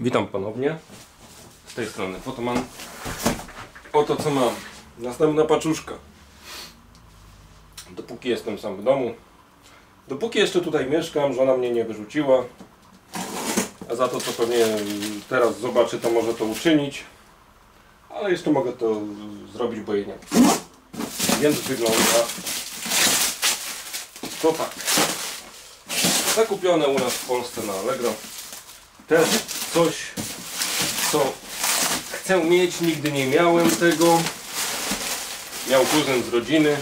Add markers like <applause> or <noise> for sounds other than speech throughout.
Witam ponownie. Z tej strony Fotoman. Oto co mam. Następna paczuszka. Dopóki jestem sam w domu. Dopóki jeszcze tutaj mieszkam, żona mnie nie wyrzuciła. A za to, co pewnie teraz zobaczy, to może to uczynić. Ale jeszcze mogę to zrobić, bo jej nie. Więc wygląda to tak. Zakupione u nas w Polsce na Allegro. Też coś, co chcę mieć, nigdy nie miałem tego. Miał kuzyn z rodziny.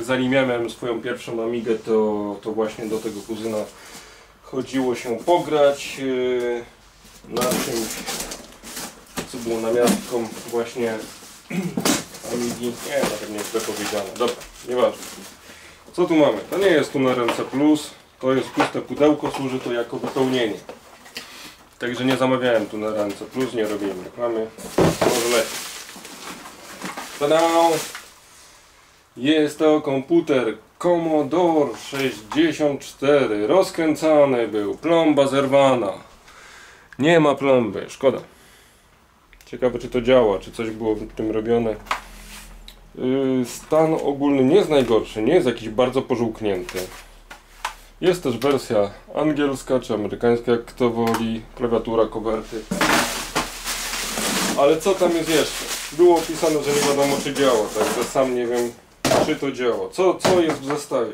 Zanim miałem swoją pierwszą Amigę, to, to właśnie do tego kuzyna chodziło się pograć yy, na czymś, co było namiastką właśnie <clears throat> Amigi. Nie, nawet nie jest źle powiedziane. Dobra, nieważne. Co tu mamy? To nie jest tu na ręce plus, to jest puste pudełko, służy to jako wypełnienie. Także nie zamawiałem tu na ręce plus, nie robiłem reklamy. Może lepiej. Tada! Jest to komputer Commodore 64. Rozkręcany był, plomba zerwana. Nie ma plomby, szkoda. Ciekawe czy to działa, czy coś było w tym robione. Yy, Stan ogólny nie jest najgorszy, nie jest jakiś bardzo pożółknięty. Jest też wersja angielska czy amerykańska, jak kto woli, klawiatura, kowerty. Ale co tam jest jeszcze? Było opisane, że nie wiadomo czy działa, także sam nie wiem czy to działa. Co, co jest w zestawie?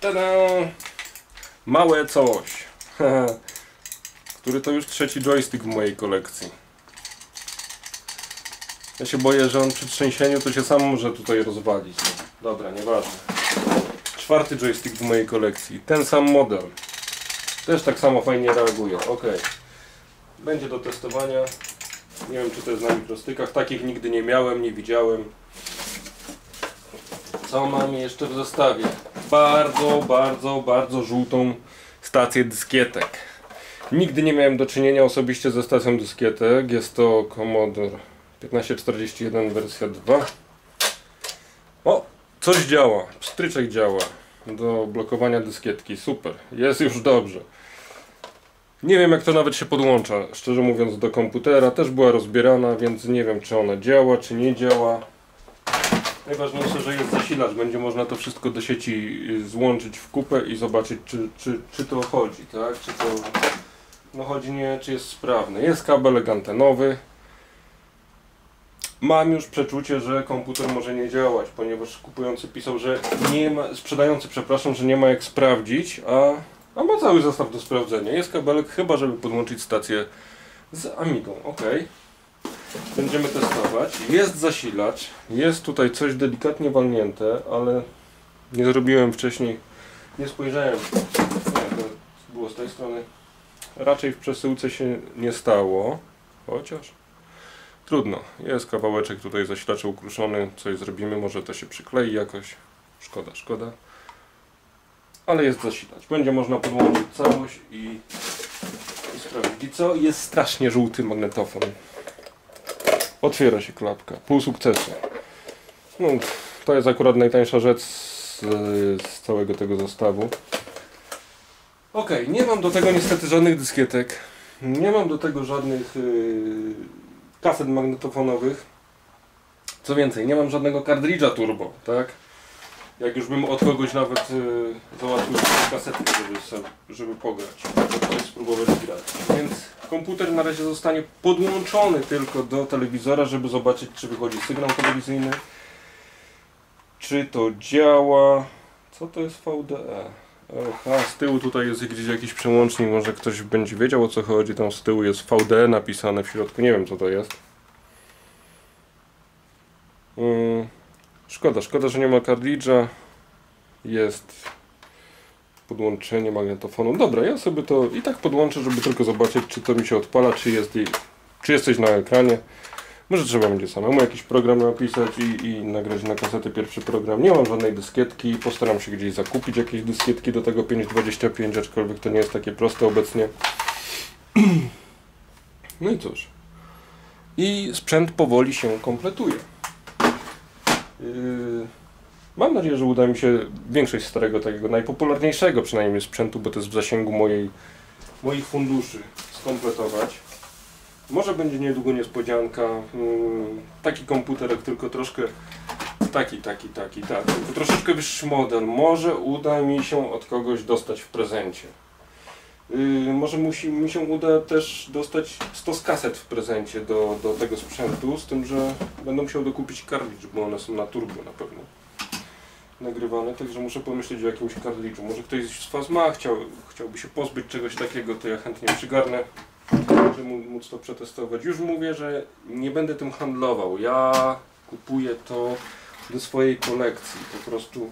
Tada! Małe coś. <laughs> Który to już trzeci joystick w mojej kolekcji. Ja się boję, że on przy trzęsieniu to się sam może tutaj rozwalić. Dobra, nieważne. Czwarty joystick w mojej kolekcji. Ten sam model. Też tak samo fajnie reaguje. Ok. Będzie do testowania. Nie wiem czy to jest na mikrostykach. Takich nigdy nie miałem, nie widziałem. Co mam jeszcze w zestawie? Bardzo, bardzo, bardzo żółtą stację dyskietek. Nigdy nie miałem do czynienia osobiście ze stacją dyskietek. Jest to Commodore 1541 wersja 2. O, coś działa. Pstryczek działa do blokowania dyskietki. Super. Jest już dobrze. Nie wiem jak to nawet się podłącza, szczerze mówiąc do komputera. Też była rozbierana, więc nie wiem czy ona działa, czy nie działa. Najważniejsze, że jest zasilacz. Będzie można to wszystko do sieci y, złączyć w kupę i zobaczyć czy, czy, czy to chodzi, tak? Czy to no chodzi nie, czy jest sprawny. Jest kabelek antenowy. Mam już przeczucie, że komputer może nie działać, ponieważ kupujący pisał, że nie ma, sprzedający, przepraszam, że nie ma jak sprawdzić, a, a ma cały zestaw do sprawdzenia. Jest kabelek chyba, żeby podłączyć stację z Amigą. Ok. Będziemy testować. Jest zasilacz, jest tutaj coś delikatnie walnięte, ale nie zrobiłem wcześniej, nie spojrzałem. Nie, to było z tej strony. Raczej w przesyłce się nie stało, chociaż. Trudno, jest kawałeczek tutaj zasilacza ukruszony, coś zrobimy, może to się przyklei jakoś. Szkoda, szkoda. Ale jest zasilacz. Będzie można podłączyć całość i, i sprawdzić. I co? Jest strasznie żółty magnetofon. Otwiera się klapka. Pół sukcesu. No, to jest akurat najtańsza rzecz z, z całego tego zestawu. Ok, nie mam do tego niestety żadnych dyskietek. Nie mam do tego żadnych yy, kaset magnetofonowych. Co więcej, nie mam żadnego kartridża turbo, tak? Jak już bym od kogoś nawet yy, załatwił kasetkę, żeby, żeby pograć, żeby spróbować grać. Więc komputer na razie zostanie podłączony tylko do telewizora, żeby zobaczyć, czy wychodzi sygnał telewizyjny. Czy to działa? Co to jest VDE? Aha, z tyłu tutaj jest gdzieś jakiś przełącznik, może ktoś będzie wiedział o co chodzi. Tam z tyłu jest VD napisane w środku, nie wiem co to jest. Hmm. Szkoda, szkoda, że nie ma kartridża. Jest podłączenie magnetofonu. Dobra, ja sobie to i tak podłączę, żeby tylko zobaczyć, czy to mi się odpala, czy jest, czy jest coś na ekranie. Może trzeba będzie samemu jakiś program napisać i, i nagrać na kasetę pierwszy program. Nie mam żadnej dyskietki, postaram się gdzieś zakupić jakieś dyskietki do tego 5.25, aczkolwiek to nie jest takie proste obecnie. <clears throat> No i cóż. I sprzęt powoli się kompletuje. Yy, mam nadzieję, że uda mi się większość starego, takiego najpopularniejszego przynajmniej sprzętu, bo to jest w zasięgu mojej moich funduszy skompletować. Może będzie niedługo niespodzianka. Mm, Taki komputerek, tylko troszkę taki, taki, taki, tak. Tylko troszeczkę wyższy model. Może uda mi się od kogoś dostać w prezencie. Yy, może musi, mi się uda też dostać 100 kaset w prezencie do, do tego sprzętu, z tym, że będę musiał dokupić kartridż, bo one są na turbo na pewno nagrywane, także muszę pomyśleć o jakimś kartridżu. Może ktoś z Was ma, chciał, chciałby się pozbyć czegoś takiego, to ja chętnie przygarnę, żeby mó- móc to przetestować. Już mówię, że nie będę tym handlował. Ja kupuję to do swojej kolekcji. Po prostu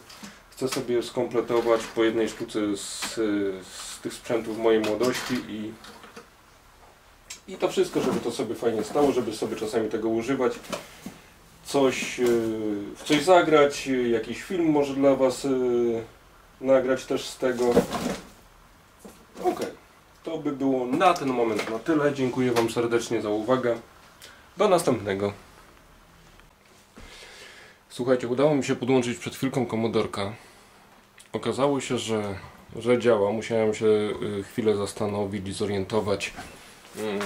chcę sobie skompletować po jednej sztuce z, z tych sprzętów mojej młodości i, i to wszystko, żeby to sobie fajnie stało, żeby sobie czasami tego używać. Coś, yy, w coś zagrać, jakiś film może dla Was yy, nagrać też z tego. By było na ten moment na tyle. Dziękuję Wam serdecznie za uwagę. Do następnego. Słuchajcie, udało mi się podłączyć przed chwilką komodorka. Okazało się, że, że działa. Musiałem się y, chwilę zastanowić i zorientować, mm,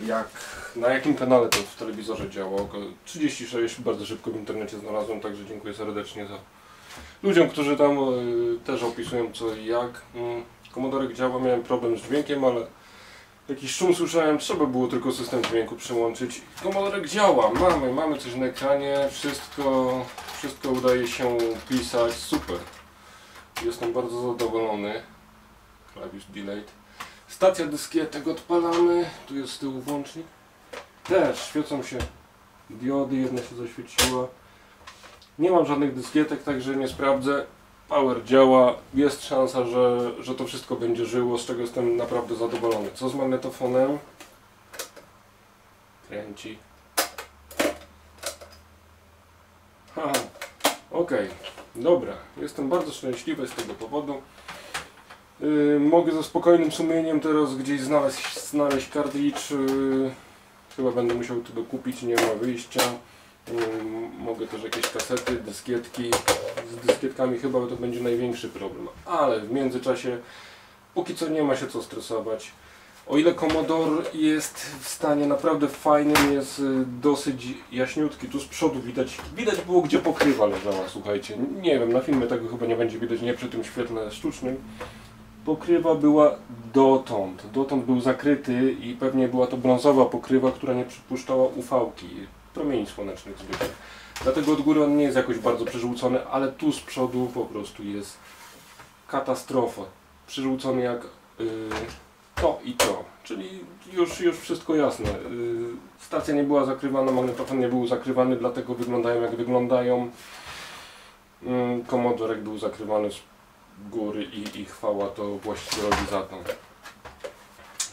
jak, na jakim kanale to w telewizorze działa. Oko- 36 bardzo szybko w internecie znalazłem, także dziękuję serdecznie za ludziom, którzy tam y, też opisują co i jak. Mm, Komodorek działa, miałem problem z dźwiękiem, ale jakiś szum słyszałem, trzeba było tylko system dźwięku przyłączyć. Komodorek działa, mamy, mamy coś na ekranie, wszystko, wszystko udaje się pisać, super. Jestem bardzo zadowolony. Klawisz delayed. Stacja dyskietek odpalamy, tu jest z tyłu włącznik. Też świecą się diody, jedna się zaświeciła. Nie mam żadnych dyskietek, także nie sprawdzę. Power działa, jest szansa, że, że to wszystko będzie żyło, z czego jestem naprawdę zadowolony. Co z magnetofonem? Kręci. Ha, okej, dobra. Jestem bardzo szczęśliwy z tego powodu. Yy, mogę ze spokojnym sumieniem teraz gdzieś znaleźć, znaleźć kartridż. Yy, chyba będę musiał to dokupić, nie ma wyjścia. Ym, Mogę też jakieś kasety, dyskietki. Z dyskietkami chyba to będzie największy problem. Ale w międzyczasie, póki co nie ma się co stresować. O ile Commodore jest w stanie naprawdę fajnym, jest y, dosyć jaśniutki. Tu z przodu widać, widać było gdzie pokrywa leżała, słuchajcie. Nie wiem, na filmie tego chyba nie będzie widać, nie przy tym świetle sztucznym. Pokrywa była dotąd. Dotąd był zakryty i pewnie była to brązowa pokrywa, która nie przypuszczała UV-ki, promieni słonecznych zwykłych. Dlatego od góry on nie jest jakoś bardzo przerzucony, ale tu z przodu po prostu jest katastrofa. Przerzucony jak yy, to i to. Czyli już, już wszystko jasne. Yy, stacja nie była zakrywana, magnetofon nie był zakrywany, dlatego wyglądają jak wyglądają. Yy, komodorek był zakrywany z góry i, i chwała to właścicielowi za to.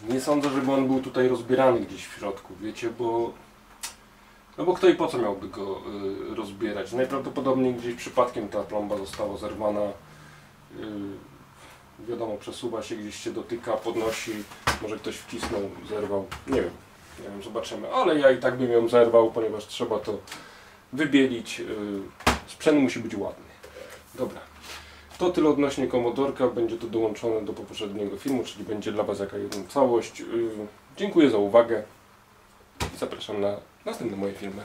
Nie sądzę, żeby on był tutaj rozbierany gdzieś w środku, wiecie, bo no bo kto i po co miałby go y, rozbierać? Najprawdopodobniej gdzieś przypadkiem ta plomba została zerwana. Y, wiadomo, przesuwa się, gdzieś się dotyka, podnosi, może ktoś wcisnął, zerwał. Nie wiem, nie wiem, zobaczymy. Ale ja i tak bym ją zerwał, ponieważ trzeba to wybielić. Y, sprzęt musi być ładny. Dobra. To tyle odnośnie komodorka, będzie to dołączone do poprzedniego filmu, czyli będzie dla Was jaka jedna całość. Y, Dziękuję za uwagę zapraszam na Наступні мої фільми.